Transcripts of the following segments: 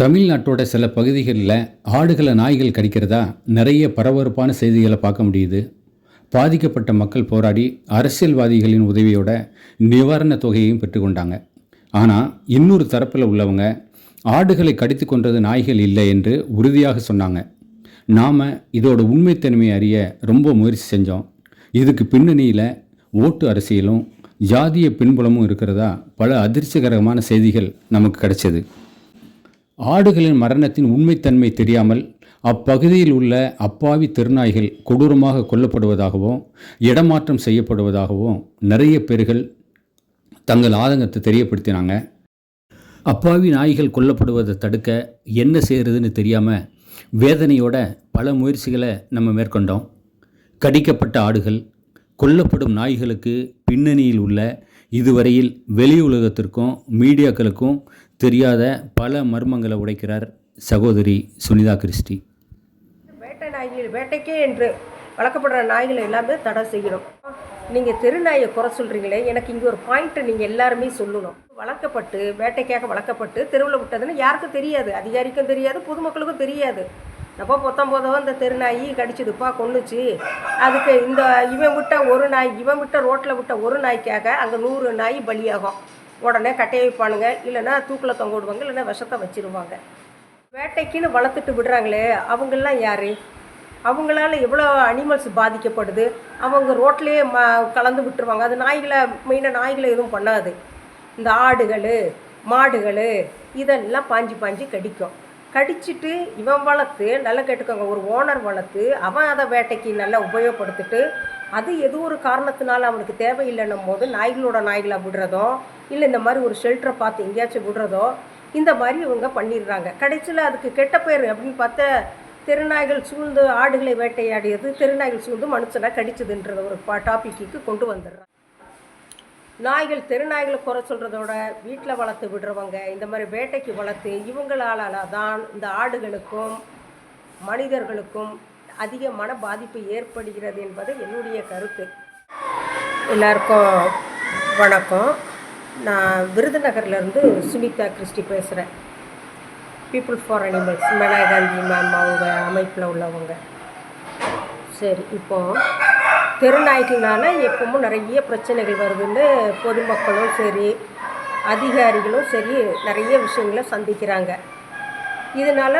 தமிழ்நாட்டோட சில பகுதிகளில் ஆடுகளை நாய்கள் கடிக்கிறதா நிறைய பரபரப்பான செய்திகளை பார்க்க முடியுது. பாதிக்கப்பட்ட மக்கள் போராடி அரசியல்வாதிகளின் உதவியோட நிவாரணத் தொகையையும் பெற்றுக்கொண்டாங்க ஆனால் இன்னொரு தரப்பில் உள்ளவங்க ஆடுகளை கடித்து கொன்றது நாய்கள் இல்லை என்று உறுதியாக சொன்னாங்க. நாம் இதோட உண்மைத்தன்மையை அறிய ரொம்ப முயற்சி செஞ்சோம். இதுக்கு பின்னணியில் ஓட்டு அரசியலும் ஜாதிய பின்புலமும் இருக்கிறதா பல அதிர்ச்சிகரமான செய்திகள் நமக்கு கிடைச்சது. ஆடுகளின் மரணத்தின் உண்மைத்தன்மை தெரியாமல் அப்பகுதியில் உள்ள அப்பாவி திருநாய்கள் கொடூரமாக கொல்லப்படுவதாகவும் இடமாற்றம் செய்யப்படுவதாகவும் நிறைய பேர்கள் தங்கள் ஆதங்கத்தை தெரியப்படுத்தினாங்க. அப்பாவி நாய்கள் கொல்லப்படுவதை தடுக்க என்ன செய்கிறதுன்னு தெரியாமல் வேதனையோட பல முயற்சிகளை நம்ம மேற்கொண்டோம். கடிக்கப்பட்ட ஆடுகள் கொல்லப்படும் நாய்களுக்கு பின்னணியில் உள்ள இதுவரையில் வெளி உலகத்திற்கும் மீடியாக்களுக்கும் தெரியாத பல மர்மங்களை உடைக்கிறார் சகோதரி சுனிதா கிறிஸ்டி. வேட்டை நாய்கள் வேட்டைக்கே என்று வளர்க்கப்படுற நாய்களை எல்லாமே தடை செய்யணும் நீங்கள் தெருநாயை குறை சொல்கிறீங்களே எனக்கு இங்கே ஒரு பாயிண்ட்டை நீங்கள் எல்லாருமே சொல்லணும். வளர்க்கப்பட்டு வேட்டைக்காக வளர்க்கப்பட்டு தெருவில் விட்டதுன்னு யாருக்கும் தெரியாது. அதிகாரிக்கும் தெரியாது பொதுமக்களுக்கும் தெரியாது. நம்ம பத்தொம்போதவோ இந்த தெருநாயி கடிச்சதுப்பா கொண்டுச்சு அதுக்கு இந்த இவன் விட்ட ஒரு நாய் இவன் விட்ட ரோட்டில் விட்ட ஒரு நாய்க்காக அங்கே நூறு நாய் பலியாகும். உடனே கட்டையை வைப்பானுங்க. இல்லைன்னா தூக்கில் தொங்க விடுவாங்க இல்லைன்னா விஷத்தை வச்சிருவாங்க. வேட்டைக்குன்னு வளர்த்துட்டு விடுறாங்களே அவங்கெல்லாம் யார்? அவங்களால எவ்வளோ அனிமல்ஸ் பாதிக்கப்படுது? அவங்க ரோட்லேயே ம கலந்து விட்டுருவாங்க. அது நாய்களை மெயினாக நாய்களை எதுவும் பண்ணாது. இந்த ஆடுகள் மாடுகள் இதெல்லாம் பாஞ்சு பாஞ்சு கடிக்கும். கடிச்சிட்டு இவன் வளர்த்து நல்லா கேட்டுக்கோங்க ஒரு ஓனர் வளர்த்து அவன் அதை வேட்டைக்கு நல்லா உபயோகப்படுத்திட்டு அது ஏதோ ஒரு காரணத்தினால அவனுக்கு தேவையில்லைன்னும் போது நாய்களோட நாய்களை விடுறதோ இல்லை இந்த மாதிரி ஒரு ஷெல்டரை பார்த்து எங்கேயாச்சும் விடுறதோ இந்த மாதிரி இவங்க பண்ணிடுறாங்க. கடைசியில் அதுக்கு கெட்ட பேர் அப்படின்னு பார்த்தா தெருநாய்கள் சூழ்ந்து ஆடுகளை வேட்டையாடியது திருநாய்கள் சூழ்ந்து மனுஷனை கடிச்சதுன்றத ஒரு பா டாப்பிக்கு கொண்டு வந்துடுறாங்க. நாய்கள் தெருநாய்களை குறை சொல்கிறதோட வீட்டில் வளர்த்து விடுறவங்க இந்த மாதிரி வேட்டைக்கு வளர்த்து இவங்களால தான் இந்த ஆடுகளுக்கும் மனிதர்களுக்கும் அதிகமான பாதிப்பு ஏற்படுகிறது என்பது என்னுடைய கருத்து. எல்லாருக்கும் வணக்கம். நான் விருதுநகர்லேருந்து சுனிதா கிறிஸ்டி பேசுகிறேன் people for animals Maneka Gandhi ma'am அவங்க அமைப்பில் உள்ளவங்க. சரி இப்போ தெருநாய்கள்னால எப்பவும் நிறைய பிரச்சனைகள் வருதுன்னு பொதுமக்களும் சரி அதிகாரிகளும் சரி நிறைய விஷயங்களை சந்திக்கிறாங்க. இதனால்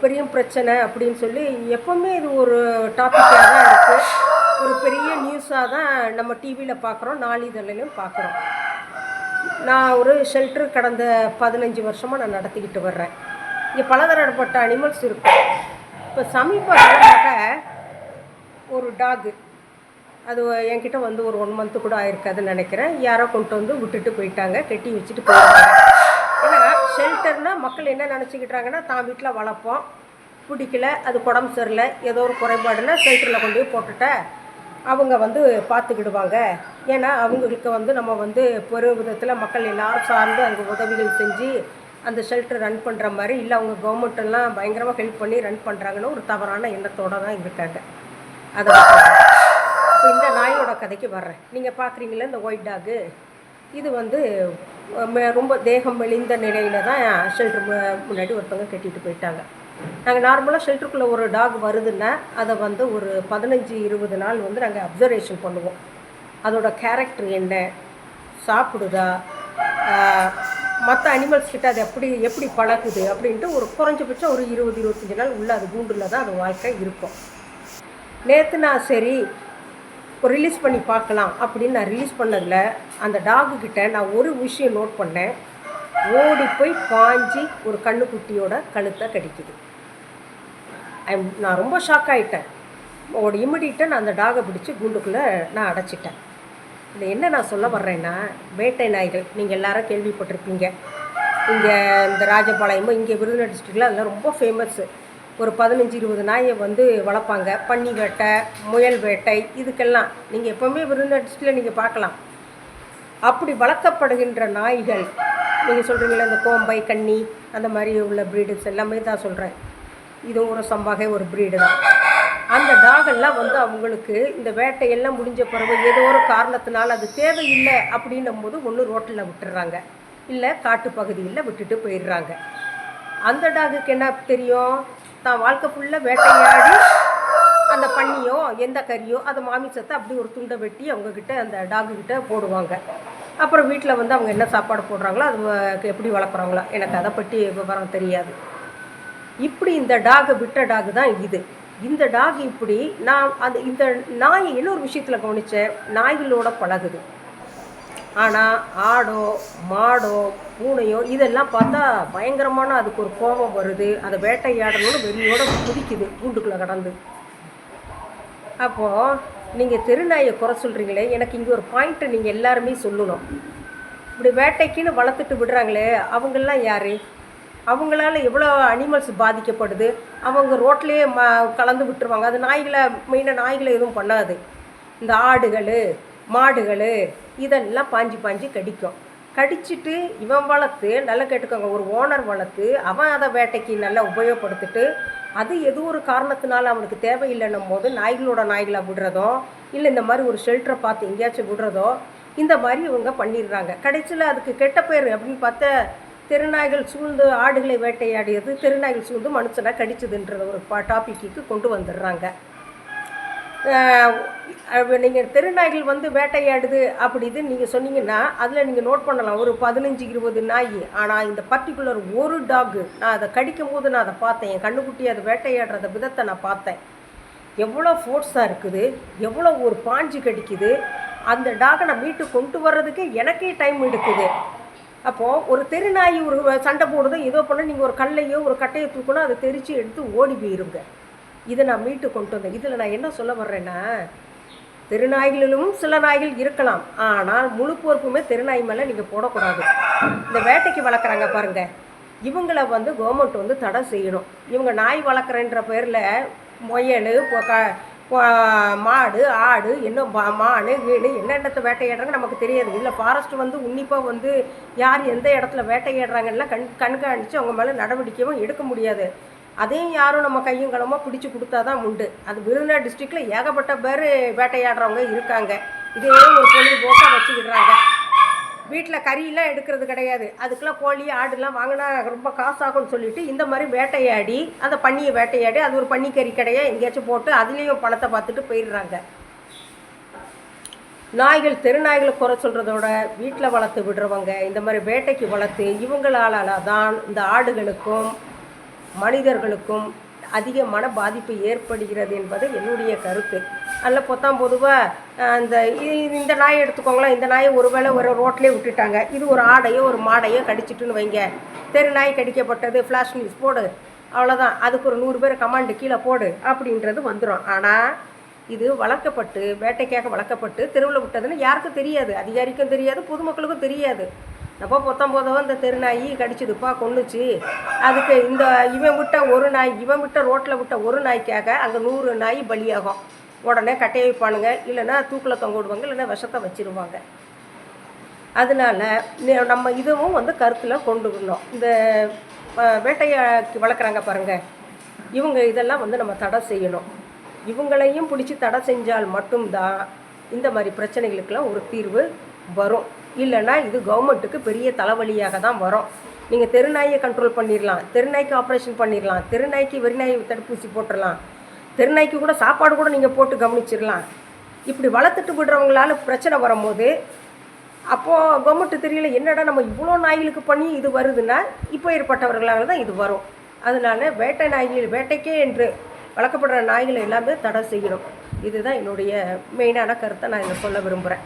பெரிய பிரச்சனை அப்படின்னு சொல்லி எப்போவுமே இது ஒரு டாப்பிக்காக தான் இருக்குது ஒரு பெரிய நியூஸாக தான் நம்ம டிவியில் பார்க்குறோம் நாளிதழிலையும் பார்க்குறோம் நான் ஒரு ஷெல்டர் கடந்த பதினஞ்சு வருஷமாக நான் நடத்திக்கிட்டு வர்றேன். இங்கே பலதரப்பட்ட அனிமல்ஸ் இருக்கும் இப்போ சமீப காலமாக ஒரு டாகு அது என்கிட்ட வந்து ஒரு ஒன் மந்த்து கூட ஆயிருக்காதுன்னு நினைக்கிறேன். யாரோ கொண்டு வந்து விட்டுட்டு போயிட்டாங்க கட்டி வச்சுட்டு போயிட்டாங்க ஏன்னா ஷெல்டர்னால் மக்கள் என்ன நினச்சிக்கிட்டாங்கன்னா தான் வீட்டில் வளர்ப்போம். பிடிக்கல அது உடம்பு சரியில்லை ஏதோ ஒரு குறைபாடுனா ஷெல்டரில் கொண்டு போய் போட்டுட்ட அவங்க வந்து பார்த்துக்கிடுவாங்க. ஏன்னா அவங்களுக்கு வந்து நம்ம வந்து பெரு விதத்தில் மக்கள் எல்லாரும் சார்ந்து அங்கே உதவிகள் செஞ்சு அந்த ஷெல்டர் ரன் பண்ணுற மாதிரி இல்லை அவங்க கவர்மெண்ட்டெல்லாம் பயங்கரமாக ஹெல்ப் பண்ணி ரன் பண்ணுறாங்கன்னு ஒரு தவறான எண்ணத்தோடு தான் இருக்காங்க. அதை இந்த நாயோட கதைக்கு வர்றேன். நீங்கள் பார்க்குறீங்களா இந்த ஒயிட் டாகு இது வந்து ரொம்ப தேகம் மெலிந்த நிலையில் தான் ஷெல்டர் முன்னாடி ஒருத்தவங்க கட்டிட்டு போயிட்டாங்க. நாங்கள் நார்மலாக ஷெல்டருக்குள்ளே ஒரு டாக் வருதுன்னா அதை வந்து ஒரு பதினஞ்சு இருபது நாள் வந்து நாங்கள் அப்சர்வேஷன் பண்ணுவோம். அதோட கேரக்டர் என்ன? சாப்பிடுதா? மற்ற அனிமல்ஸ் கிட்ட அது எப்படி எப்படி பழகுது அப்படின்ட்டு ஒரு குறைஞ்சபட்சம் ஒரு இருபது இருபத்தஞ்சி நாள் உள்ள அது கூண்டில் தான் அது வாழ்க்கை இருக்கும். நேற்று நான் சரி ரிலீஸ் பண்ணி பார்க்கலாம் அப்படின்னு நான் ரிலீஸ் பண்ணதில் அந்த டாகு கிட்ட நான் ஒரு விஷயம் நோட் பண்ணேன். ஓடி போய் பாஞ்சி ஒரு கண்ணுக்குட்டியோட கழுத்தை கடிக்குது. ஐ நான் ரொம்ப ஷாக் ஆகிட்டேன் ஒரு இமிடியட்டாக நான் அந்த டாகை பிடிச்சி கூண்டுக்குள்ளே நான் அடைச்சிட்டேன். இதில் என்ன நான் சொல்ல வர்றேன்னா வேட்டை நாய்கள் நீங்கள் எல்லாரும் கேள்விப்பட்டிருப்பீங்க. இங்கே இந்த ராஜபாளையமும் இங்கே விருதுநகர் டிஸ்ட்ரிக்டில் அதெல்லாம் ரொம்ப ஃபேமஸ்ஸு ஒரு பதினஞ்சு இருபது நாயை வந்து வளர்ப்பாங்க. பன்னி வேட்டை முயல் வேட்டை இதுக்கெல்லாம். நீங்கள் எப்போவுமே விருதுநகர் நீங்கள் பார்க்கலாம். அப்படி வளர்க்கப்படுகின்ற நாய்கள் நீங்கள் சொல்கிறீங்களா இந்த கோம்பை கன்னி அந்த மாதிரி உள்ள ப்ரீடுஸ் எல்லாமே தான் சொல்கிறேன் இது ஒரு சம்பாகை ஒரு ப்ரீடு தான். அந்த டாகெல்லாம் வந்து அவங்களுக்கு இந்த வேட்டையெல்லாம் முடிஞ்ச பிறகு ஏதோ ஒரு காரணத்தினால அது தேவையில்லை அப்படின்னும் போது ஒன்று ரோட்டில் விட்டுடுறாங்க. இல்லை காட்டு பகுதியில் விட்டுட்டு போயிடுறாங்க. அந்த டாகுக்கு என்ன தெரியும்? தான் வாழ்க்கை ஃபுல்லாக வேட்டையாடி அந்த பன்னியோ எந்த கறியோ அந்த மாமிசத்தை அப்படி ஒரு துண்டை வெட்டி அவங்கக்கிட்ட அந்த டாகு கிட்ட போடுவாங்க. அப்புறம் வீட்டில் வந்து அவங்க என்ன சாப்பாடு போடுறாங்களோ அது எப்படி வளர்க்குறாங்களோ எனக்கு அதை பற்றி விவரம் தெரியாது. இப்படி இந்த டாகு விட்ட டாகு தான் இது. இந்த டாக் இப்படி நான் அந்த இந்த நாய் இன்னொரு விஷயத்தில் கவனித்தேன் நாய்களோட பழகுது. ஆனால் ஆடோ மாடோ பூனையோ இதெல்லாம் பார்த்தா பயங்கரமான அதுக்கு ஒரு கோபம் வருது. அதை வேட்டையாடணும்னு வெறியோட குதிக்குது கூண்டுக்குள்ளே கடந்து. அப்போது நீங்கள் தெருநாயை குறை சொல்கிறீங்களே எனக்கு இங்கே ஒரு பாயிண்ட்டை நீங்கள் எல்லாருமே சொல்லணும். இப்படி வேட்டைக்குன்னு வளர்த்துட்டு விடுறாங்களே அவங்கெல்லாம் யார்? அவங்களால எவ்வளோ அனிமல்ஸ் பாதிக்கப்படுது? அவங்க ரோட்லேயே ம கலந்து விட்டுருவாங்க. அது நாய்களை மெயினாக நாய்களை எதுவும் பண்ணாது. இந்த ஆடுகள் மாடுகள் இதெல்லாம் பாஞ்சு பாஞ்சு கடிக்கும். கடிச்சிட்டு இவன் வளர்த்து நல்லா கேட்டுக்கோங்க ஒரு ஓனர் வளர்த்து அவன் அதை வேட்டைக்கு நல்லா உபயோகப்படுத்திட்டு அது எது ஒரு காரணத்தினால அவனுக்கு தேவையில்லைன்னும் போது நாய்களோட நாய்களை விடுறதோ இல்லை இந்த மாதிரி ஒரு ஷெல்டரை பார்த்து எங்கேயாச்சும் விடுறதோ இந்த மாதிரி இவங்க பண்ணிடுறாங்க. கடைசியில் அதுக்கு கெட்ட பேர் அப்படின்னு பார்த்தா திருநாய்கள் சூழ்ந்து ஆடுகளை வேட்டையாடியது திருநாய்கள் சூழ்ந்து மனுஷனை கடிச்சதுன்ற ஒரு டாப்பிக்கு கொண்டு வந்துடுறாங்க. நீங்கள் தெருநாய்கள் வந்து வேட்டையாடுது அப்படி இது நீங்கள் சொன்னீங்கன்னா அதில் நீங்கள் நோட் பண்ணலாம். ஒரு பதினஞ்சு இருபது நாய். ஆனால் இந்த பர்டிகுலர் ஒரு டாகு நான் அதை கடிக்கும் போது நான் அதை பார்த்தேன். என் கண்ணுக்குட்டி அதை வேட்டையாடுறத விதத்தை நான் பார்த்தேன். எவ்வளோ ஃபோர்ஸாக இருக்குது. எவ்வளோ ஒரு பாஞ்சு கடிக்குது. அந்த டாகை நான் மீட்டு கொண்டு வர்றதுக்கு எனக்கே டைம் எடுக்குது. அப்போது ஒரு தெருநாய் ஒரு சண்டை போடுதோ. ஏதோ பண்ண நீங்கள் ஒரு கல்லையோ ஒரு கட்டையை தூக்கணும் அதை தெரித்து எடுத்து ஓடி போயிருங்க. இதை நான் மீட்டு கொண்டு வந்தேன். இதில் நான் என்ன சொல்ல வர்றேன்னா தெருநாய்களிலும் சில நாய்கள் இருக்கலாம். ஆனால் முழு பொறுப்புமே தெருநாய் மேலே நீங்கள் போடக்கூடாது. இந்த வேட்டைக்கு வளர்க்குறாங்க பாருங்க. இவங்கள வந்து கவர்மெண்ட் வந்து தடை செய்யணும். இவங்க நாய் வளர்க்குறன்ற பேரில் முயல் மாடு ஆடு இன்னும் மா- மானு வீடு என்னென்னத்தை வேட்டையாடுறாங்க நமக்கு தெரியாது. இல்லை ஃபாரஸ்ட் வந்து உன்னிப்பாக வந்து யார் எந்த இடத்துல வேட்டையாடுறாங்கன்னா கண் கண்காணித்து அவங்க மேலே நடவடிக்கையும் எடுக்க முடியாது. அதையும் யாரும் நம்ம கையும் களமாக பிடிச்சி கொடுத்தா தான் உண்டு. அது விருதுநகர் டிஸ்ட்ரிக்டில் ஏகப்பட்ட பேர் வேட்டையாடுறவங்க இருக்காங்க. இதே ஒரு பொழுதுபோக்காக வச்சுக்கிடுறாங்க. வீட்டில் கறியெல்லாம் எடுக்கிறது கிடையாது. அதுக்கெல்லாம் கோழி ஆடுலாம் வாங்கினா ரொம்ப காசாகும்னு சொல்லிட்டு இந்த மாதிரி வேட்டையாடி அந்த பன்னியை வேட்டையாடி அது ஒரு பன்னிக்கறி கடையை எங்கேயாச்சும் போட்டு அதுலேயும் பணத்தை பார்த்துட்டு போயிடுறாங்க. நாய்கள் தெருநாய்களை குறை சொல்கிறதோட வீட்டில் வளர்த்து விடுறவங்க இந்த மாதிரி வேட்டைக்கு வளர்த்து இவங்களால தான் இந்த ஆடுகளுக்கும் மனிதர்களுக்கும் அதிக மன பாதிப்பு ஏற்படுகிறது என்பது என்னுடைய கருத்து. அல்ல பொத்தாம் பொதுவாக அந்த இந்த நாயை எடுத்துக்கோங்களேன். இந்த நாயை ஒருவேளை ஒரு ரோட்லேயே விட்டுட்டாங்க. இது ஒரு ஆடையோ ஒரு மாடையோ கடிச்சிட்டுன்னு வைங்க. தெரு நாய் கடிக்கப்பட்டது ஃப்ளாஷ் நியூஸ் போடு. அவ்வளோதான் அதுக்கு ஒரு நூறு பேர் கமாண்டு கீழே போடு அப்படின்றது வந்துடும் ஆனால் இது வளர்க்கப்பட்டு வேட்டைக்காக வளர்க்கப்பட்டு தெருவில் விட்டதுன்னு யாருக்கும் தெரியாது. அதிகாரிக்கும் தெரியாது பொதுமக்களுக்கும் தெரியாது. எப்போ பத்தொம்போதவோ இந்த தெரு நாய் கடிச்சுதுப்பா கொன்னுச்சு. அதுக்கு இந்த இவன் விட்ட ஒரு நாய் இவன் விட்ட ரோட்டில் விட்ட ஒரு நாய்க்காக அங்கே நூறு நாய் பலியாகும். உடனே கட்டையை வைப்பானுங்க. இல்லைன்னா தூக்கில் தொங்க விடுவாங்க இல்லைன்னா விஷத்தை வச்சிருவாங்க. அதனால நம்ம இதுவும் வந்து கருத்தில் கொண்டு வரணும். இந்த வேட்டையாக்கி வளர்க்குறாங்க பாருங்கள் இவங்க இதெல்லாம் வந்து நம்ம தடை செய்யணும். இவங்களையும் பிடிச்சி தடை செஞ்சால் மட்டும்தான் இந்த மாதிரி பிரச்சனைகளுக்கெல்லாம் ஒரு தீர்வு வரும். இல்லைன்னா இது கவர்மெண்ட்டுக்கு பெரிய தலைவலியாக தான் வரும். நீங்கள் தெருநாயை கண்ட்ரோல் பண்ணிடலாம் தெருநாய்க்கு ஆப்ரேஷன் பண்ணிடலாம் தெருநாய்க்கு வெறிநாய் தடுப்பூசி போட்டுடலாம் தெருநாய்க்கு கூட சாப்பாடு கூட நீங்கள் போட்டு கவனிச்சிடலாம் இப்படி வளர்த்துட்டு விடுறவங்களால பிரச்சனை வரும்போது அப்போது கவர்மெண்ட்டு தெரியல என்னடா நம்ம இவ்வளோ நாய்களுக்கு பண்ணி இது வருதுன்னா இப்போ ஏற்பட்டவர்களால் தான் இது வரும். அதனால வேட்டை நாய்கள் வேட்டைக்கே என்று வளர்க்கப்படுற நாய்களை எல்லாமே தடை செய்யணும். இதுதான் என்னுடைய மெயினான கருத்தை நான் இதை சொல்ல விரும்புகிறேன்